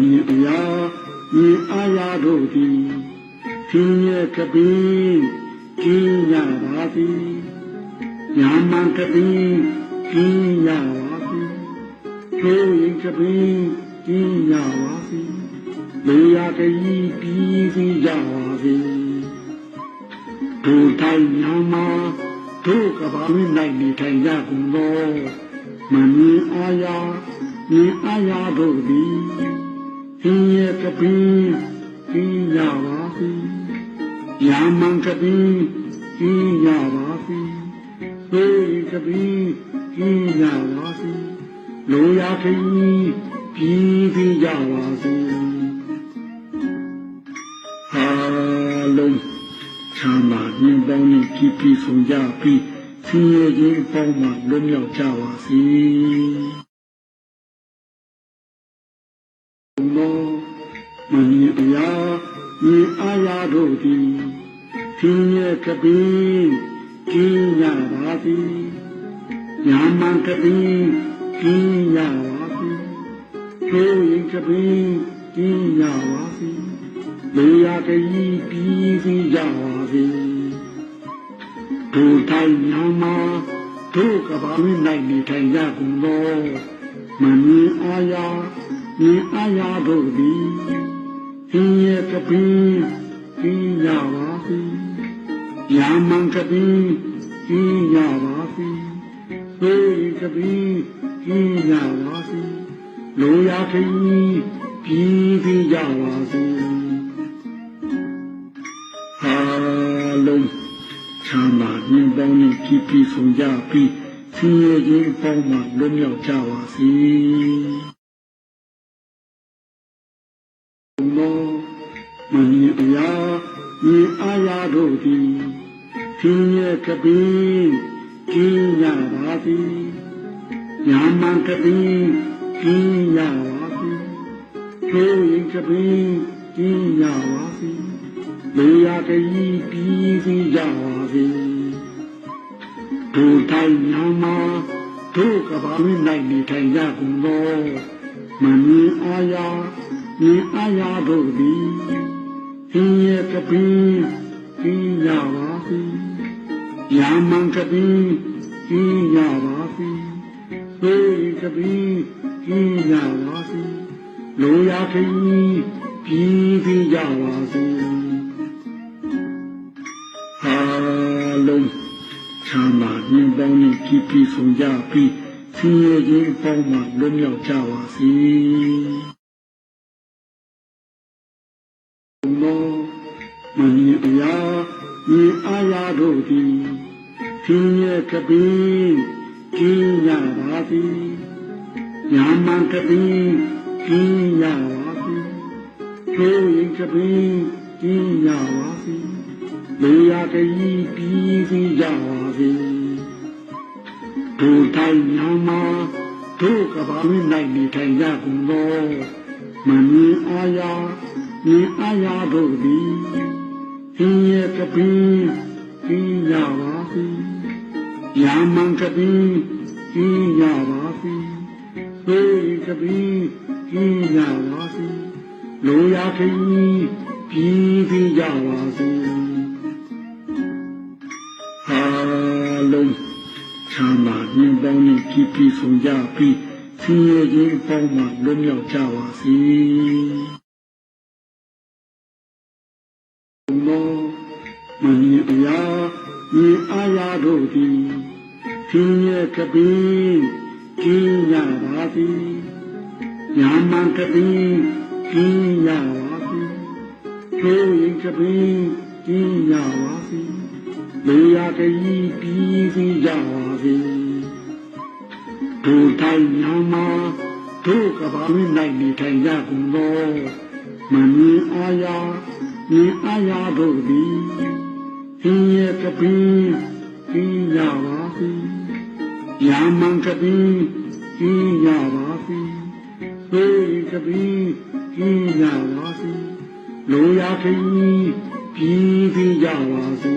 မြင်အရာမြင်အာရတို့သည်သင်ရဲ့ကပင်ကျင်းရပါသည်ညာမန်ကပင်ကျင်းရပါသည်ကိုယ်ရင်ကပင်ကျင်းရပါသည်လေယာကကြီးပြီးပြီးကြပါသည်ဒုထိုင်ညာမှာဒုကဘာမင်းနိုင်နေထိုင်ကြကုန်သောမမြင်အာရမြင်အာရတို့သည် သင်ရဲ့ကပင်ကျင်းရပါသည်ယာမန်ကပင်ကျင်းရပါသည်သိုးကပင်ကျင်းရပါသည်လိုရာခကြီးပြီးပြီးကြပါစေဟာလုံးချမ်းသာမြင့်ပေါင်းနဲ့ကြည်ပြီးဆုံးကြပြီးဆင်းရဲခြင်းအပေါင်းမှလွတ်မြောက်ကြပါစေ နောမမြင်အရာမြင်အာရတို့သည်ဆင်းရဲကပင်ကျင်းရပါသည်ညာမန်ကပင်ကျင်းရပါသည်ကိုယ်ရင်ကပင်ကျင်းရပါသည်လေယာကကြီးပြီးပြီးကြပါစေဒုထိုင်ညာမှာဒုကဘာမင်းနိုင်နေထိုင်ကြကုန်သောမမြင်အာရ မြင်အာရတို့သည်သင်ရဲ့ကပင်ကျင်းကြပါစေယာမန်ကပင်ကျင်းကြပါစေသိုးကပင်ကျင်းကြပါစေလိုရာခကြီးပြီးပြီးကြပါစေဟာလုံးချမ်းသာမြင့်ပေါင်းနဲ့ကြည်ပြီးဆုံးကြပြီးဆင်းရဲခြင်းအပေါင်းမှလွတ်မြောက်ကြပါစေ မြင်အာရတို့သည်ဆင်းရဲကပင်ကျင်းရပါသည်ညာမန်ကပင်ကျင်းရပါသည်ကိုယ်ရင်ကပင်ကျင်းရပါသည်လေယာကကြီးပြီးပြီးကြပါစေဒုထိုင်ညာမှာဒုကဘာမင်းနိုင်နေထိုင်ကြကုန်သောမမြင်အာရမြင်အာရတို့သည် သင်ရဲ့ကပင်ကျင်းကြပါစေယာမန်ကပင်ကျင်းကြပါစေသိုးကပင်ကျင်းကြပါစေလိုရာခကြီးပြီးပြီးကြပါစေဟာလုံးချမ်းသာမြင့်ပေါင်းနဲ့ကြည်ပြီးဆုံးကြပြီးဆင်းရဲခြင်းအပေါင်းမှလွတ်မြောက်ကြပါစေ မြင်အာရတို့သည်ဆင်းရဲကပင်ကျင်းရပါသည်ညာမန်ကပင်ကျင်းရပါသည်ကိုယ်ရင်ကပင်ကျင်းရပါသည်လေယာကကြီးပြီးပြီးကြပါစေဒုထိုင်ညာမှာဒုကဘာမင်းနိုင်နေထိုင်ကြကုန်သောမမြင်အာရမြင်အာရတို့သည် သင်ရဲ့ကပင်ကျင်းကြပါစေယာမန်ကပင်ကျင်းကြပါစေသိုးကပင်ကျင်းကြပါစေလိုရာခကြီးပြီးပြီးကြပါစေဟာလုံးချမ်းသာမြင့်ပေါင်းနဲ့ကြည်ပြီးဆုံးကြပြီးဆင်းရဲခြင်းအပေါင်းမှလွတ်မြောက်ကြပါစေ မမြင်အရာမြင်အာရတို့သည်ဆင်းရဲကပင်ကျင်းရပါသည်ညာမန်ကပင်ကျင်းရပါသည်ကိုယ်ရင်ကပင်ကျင်းရပါသည်လေယာကကြီးပြီးပြီးကြပါစေဒုထိုင်ညာမှာဒုကဘာမင်းနိုင်နေထိုင်ကြကုန်သောမမြင်အာရမြင်အာရတို့သည် သင်ရဲ့ကပင်ကျင်းကြပါစေယာမန်ကပင်ကျင်းကြပါစေသိုးကပင်ကျင်းကြပါစေလိုရာခကြီးပြီးပြီးကြပါစေ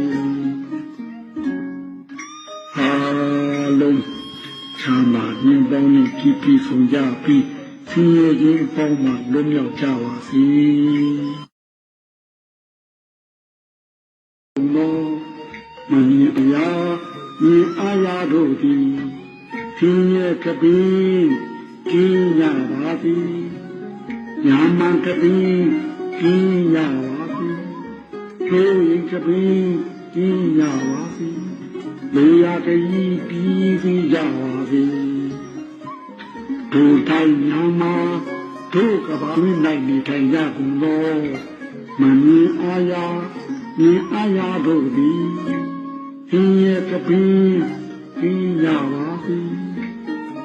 ဟာလုံးချမ်းသာမြင့်ပေါင်းနဲ့ကြည်ပြီးဆုံးကြပြီးဆဆင်းရဲခြင်းအပေါင်းမှလွတ်မြောက်ကြပါစေ မြင်အာရတို့သည်ဆင်းရဲကပင်ကျင်းကြပါစေညာမန်ကပင်ကျင်းကြပါစေကိုယ်ရင်ကပင်ကျင်းကြပါစေလေယာကကြီးပြီးစီကြပါစေဒုထိုင်ညာမှာဒုကဘာမင်းနိုင်နေထိုင်ကြကုန်သောမမြင်အာရမြင်အာရတို့သည် ဆင်းရဲကပင်ကျင်းကြပါစေ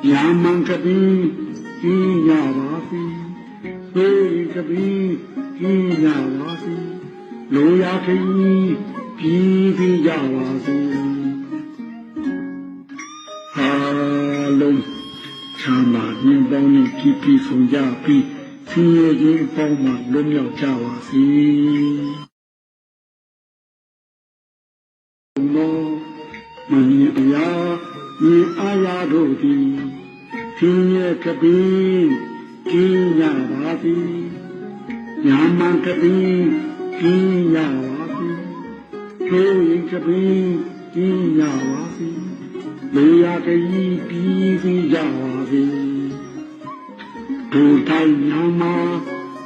ညာမန်ကပင်ကျင်းကြပါစေကိုယ်ကပင်ကျင်းကြပါစေလိုရာခကြီးပြီးစီကြပါစေဟာလုံးချမ်းသာမြင့်ပေါင်းနဲ့ကြည်ပြီးဆုံးကြပြီးဆင်းရဲခြင်းအပေါင်းမှလွတ်မြောက်ကြပါစေ မမြင်အရာမြင်အာရတို့သည်ဆင်းရဲကပင်ကျင်းကြပါစေညာမန်ကပင်ကျင်းကြပါစေကိုယ်ရင်ကပင်ကျင်းကြပါစေလေယာကကြီးပြီးစီကြပါစေဒုထိုင်ညာမှာ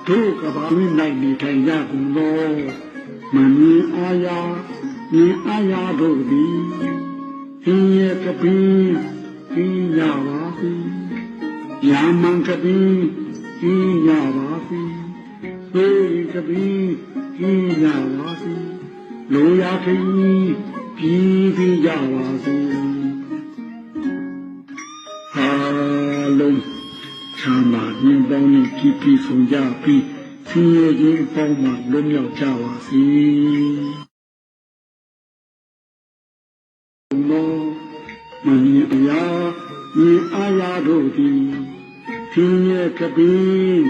ဒုကဘာမင်းနိုင်နေထိုင်ကြကုန်သောမမြင်အာရမြင်အာရတို့သည် ဆင်းရဲကပင်ကျင်းကြပါစေယာမန်ကပင်ကျင်းကြပါစေကိုယ်ကပင်ကျင်းကြပါစေလိုရာခကြီးပြီးစီကြပါစေဟာလုံးချမ်းသာမြင့်ပေါင်းနဲ့ကြည်ပြီးဆုံးကြပြီးဆင်းရဲခြင်းအပေါင်းမှလွတ်မြောက်ကြပါစေ မြင်အာရတို့သည်ဆင်းရဲကပင်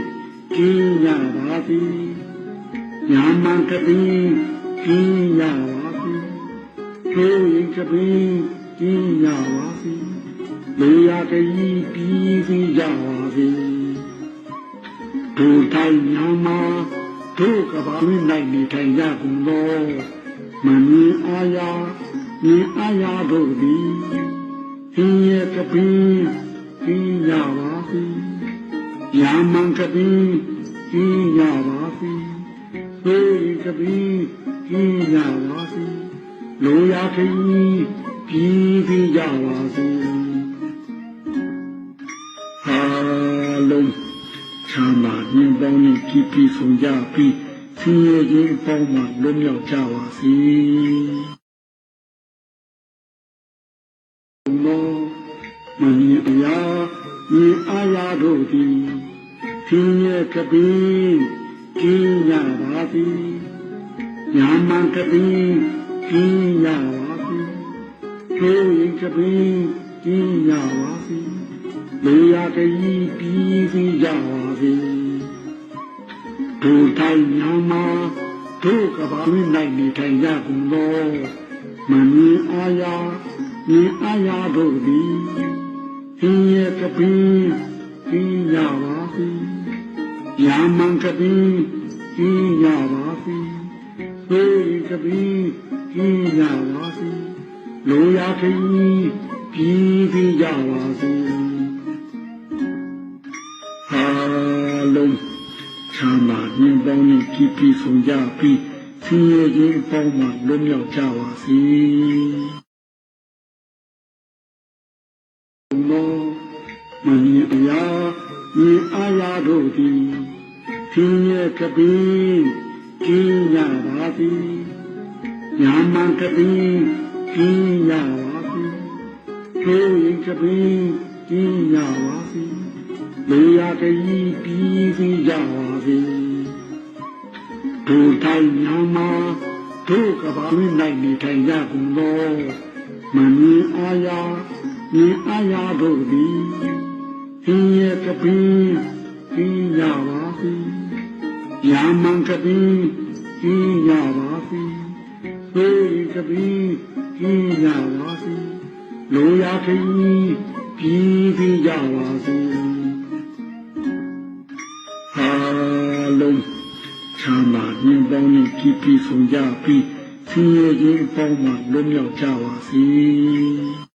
ကျင်းကြပါစေညာမန်ကပင်ကျင်းကြပါစေကိုယ်ရင်ကပင်ကျင်းကြပါစေလေယာကကြီးပြီးစီကြပါစေဒုထိုင်ညာမှာဒုကဘာမင်းနိုင်နေထိုင်ကြကုန်သောမမြင်အာရမြင်အာရတို့သည် ဆင်းရဲကပင်ကျင်းကြပါစေယာမန်ကပင်ကျင်းကြပါစေကိုယ်ကပင်ကျင်းကြပါစေလိုရာခကြီးပြီးစီကြပါစေဟာလုံးချမ်းသာမြင့်ပေါင်းနဲ့ကြည်ပြီးဆုံးကြပြီးဆင်းရဲခြင်းအပေါင်းမှလွတ်မြောက်ကြပါစေ မြင်အာရတို့သည်ဆင်းရဲကပင်ကျင်းကြပါစေညာမန်ကပင်ကျင်းကြပါစေကိုယ်ရင်ကပင်ကျင်းကြပါစေလေယာကကြီးပြီးစီကြပါစေဒုထိုင်ညာမှာဒုကဘာမင်းနိုင်နေထိုင်ကြကုန်သောမမြင်အာရမြင်အာရတို့သည် ဆင်းရဲကပင်ကျင်းကြပါစေယာမန်ကပင်ကျင်းကြပါစေကိုယ်ကပင်ကျင်းကြပါစေလိုရာခကြီးပြီးစီကြပါစေဟာလုံးချမ်းသာမြင့်ပေါင်းနဲ့ကြည်ပြီးဆုံးကြပြီးဆင်းရဲခြင်းအပေါင်းမှလွတ်မြောက်ကြပါစေ မမြင်အရာမြင်အာရတို့သည်ဆင်းရဲကပင်ကျင်းကြပါစေညာမန်ကပင်ကျင်းကြပါစေကိုယ်ရင်ကပင်ကျင်းကြပါစေလေယာကကြီးပြီးစီကြပါစေဒုထိုင်ညာမှာဒုကဘာမင်းနိုင်နေထိုင်ကြကုန်သောမမြင်အာရမြင်အာရတို့သည် ဆင်းရဲကပင်းကြီးရပါသည်ယာမံကပင်းကြီးရပါသည်သေကပင်းကြီးရပါသည်လိုရာခင်းပြီးပြီးရပါသည်ဟာလုံးချမ်းသာညင်ပေါင်းနဲ့ကြည်ပြီးဆုံးကြပြီးဆင်းရဲခြင်းအပေါင်းမှလွတ်မြောက်ကြပါစေ